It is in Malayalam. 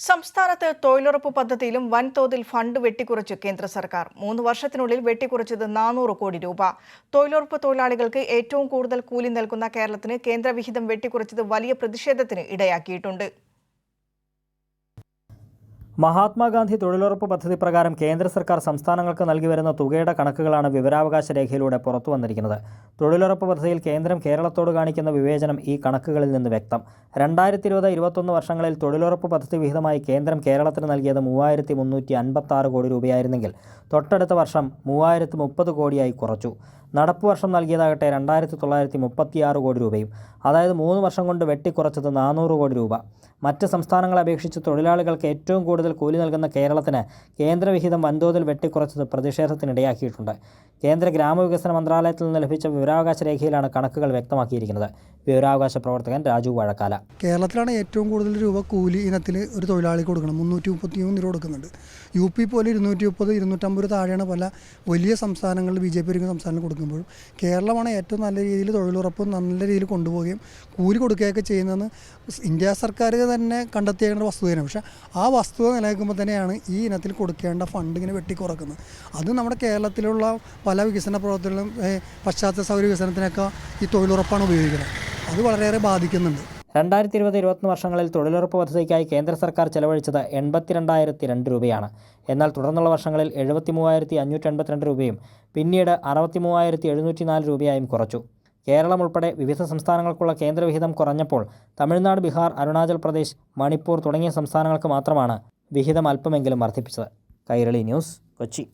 സംസ്ഥാനത്ത് തൊഴിലുറപ്പ് പദ്ധതിയിലും വൻതോതിൽ ഫണ്ട് വെട്ടിക്കുറച്ച് കേന്ദ്ര സർക്കാർ. മൂന്ന് വർഷത്തിനുള്ളിൽ വെട്ടിക്കുറച്ചത് നാനൂറ് കോടി രൂപ. തൊഴിലുറപ്പ് തൊഴിലാളികൾക്ക് ഏറ്റവും കൂടുതൽ കൂലി നൽകുന്ന കേരളത്തിന് കേന്ദ്രവിഹിതം വെട്ടിക്കുറച്ചത് വലിയ പ്രതിഷേധത്തിന് ഇടയാക്കിയിട്ടുണ്ട്. മഹാത്മാഗാന്ധി തൊഴിലുറപ്പ് പദ്ധതി പ്രകാരം കേന്ദ്ര സർക്കാർ സംസ്ഥാനങ്ങൾക്ക് നൽകി വരുന്ന തുകയുടെ കണക്കുകളാണ് വിവരാവകാശ രേഖയിലൂടെ പുറത്തു വന്നിരിക്കുന്നത്. തൊഴിലുറപ്പ് പദ്ധതിയിൽ കേന്ദ്രം കേരളത്തോട് കാണിക്കുന്ന വിവേചനം ഈ കണക്കുകളിൽ നിന്ന് വ്യക്തം. രണ്ടായിരത്തി ഇരുപത് ഇരുപത്തൊന്ന് വർഷങ്ങളിൽ തൊഴിലുറപ്പ് പദ്ധതി വിഹിതമായി കേന്ദ്രം കേരളത്തിന് നൽകിയത് മൂവായിരത്തി മുന്നൂറ്റി അൻപത്താറ് കോടി രൂപയായിരുന്നെങ്കിൽ തൊട്ടടുത്ത വർഷം മൂവായിരത്തി മുപ്പത് കോടിയായി കുറച്ചു. നടപ്പ് വർഷം നൽകിയതാകട്ടെ രണ്ടായിരത്തി തൊള്ളായിരത്തി മുപ്പത്തി ആറ് കോടി രൂപയും. അതായത് മൂന്ന് വർഷം കൊണ്ട് വെട്ടിക്കുറച്ചത് നാനൂറ് കോടി രൂപ. മറ്റ് സംസ്ഥാനങ്ങളെ അപേക്ഷിച്ച് തൊഴിലാളികൾക്ക് ഏറ്റവും കൂടുതൽ കൂലി നൽകുന്ന കേരളത്തിന് കേന്ദ്രവിഹിതം വൻതോതിൽ വെട്ടിക്കുറച്ചത് പ്രതിഷേധത്തിനിടയാക്കിയിട്ടുണ്ട്. കേന്ദ്ര ഗ്രാമവികസന മന്ത്രാലയത്തിൽ നിന്ന് ലഭിച്ച വിവരാവകാശ രേഖയിലാണ് കണക്കുകൾ വ്യക്തമാക്കിയിരിക്കുന്നത്. വിവരാവകാശ പ്രവർത്തകൻ രാജു വാഴക്കാല. കേരളത്തിലാണ് ഏറ്റവും കൂടുതൽ രൂപ കൂലി ഇനത്തിൽ ഒരു തൊഴിലാളി കൊടുക്കണം. മുന്നൂറ്റി മുപ്പത്തി മൂന്ന് രൂപ കൊടുക്കുന്നുണ്ട്. യു പി പോലെ ഇരുന്നൂറ്റി മുപ്പത് ഇരുന്നൂറ്റമ്പത് താഴെയാണ് പല വലിയ സംസ്ഥാനങ്ങളിൽ ബി ജെ പി ഒരുങ്ങുന്ന സംസ്ഥാനങ്ങൾ കൊടുക്കുമ്പോഴും. കേരളമാണ് ഏറ്റവും നല്ല രീതിയിൽ തൊഴിലുറപ്പ് നല്ല രീതിയിൽ കൊണ്ടുപോവുകയും കൂലി കൊടുക്കുകയൊക്കെ ചെയ്യുന്നതെന്ന് ഇന്ത്യ സർക്കാർ തന്നെ കണ്ടെത്തിയേണ്ട വസ്തുതയാണ്. പക്ഷേ ആ വസ്തുത നിലനിൽക്കുമ്പോൾ തന്നെയാണ് ഈ ഇനത്തിൽ കൊടുക്കേണ്ട ഫണ്ട് ഇങ്ങനെ വെട്ടിക്കുറക്കുന്നത്. അത് നമ്മുടെ കേരളത്തിലുള്ള പല വികസന പ്രവർത്തനങ്ങളും പശ്ചാത്തല സൗകര്യ വികസനത്തിനൊക്കെ ഈ തൊഴിലുറപ്പാണ് ഉപയോഗിക്കുന്നത്. അത് വളരെയേറെ ബാധിക്കുന്നുണ്ട്. രണ്ടായിരത്തി ഇരുപത് ഇരുപത്തൊന്ന് വർഷങ്ങളിൽ തൊഴിലുറപ്പ് പദ്ധതിക്കായി കേന്ദ്ര സർക്കാർ ചെലവഴിച്ചത് എൺപത്തിരണ്ടായിരത്തി രണ്ട് രൂപയാണ്. എന്നാൽ തുടർന്നുള്ള വർഷങ്ങളിൽ എഴുപത്തി മൂവായിരത്തി അഞ്ഞൂറ്റി എൺപത്തിരണ്ട് രൂപയും പിന്നീട് അറുപത്തി മൂവായിരത്തി എഴുന്നൂറ്റി നാല് രൂപയായും കുറച്ചു. കേരളം ഉൾപ്പെടെ വിവിധ സംസ്ഥാനങ്ങൾക്കുള്ള കേന്ദ്രവിഹിതം കുറഞ്ഞപ്പോൾ തമിഴ്നാട് ബീഹാർ അരുണാചൽ പ്രദേശ് മണിപ്പൂർ തുടങ്ങിയ സംസ്ഥാനങ്ങൾക്ക് മാത്രമാണ് വിഹിതം അല്പമെങ്കിലും വർദ്ധിപ്പിച്ചത്. കൈരളി ന്യൂസ് കൊച്ചി.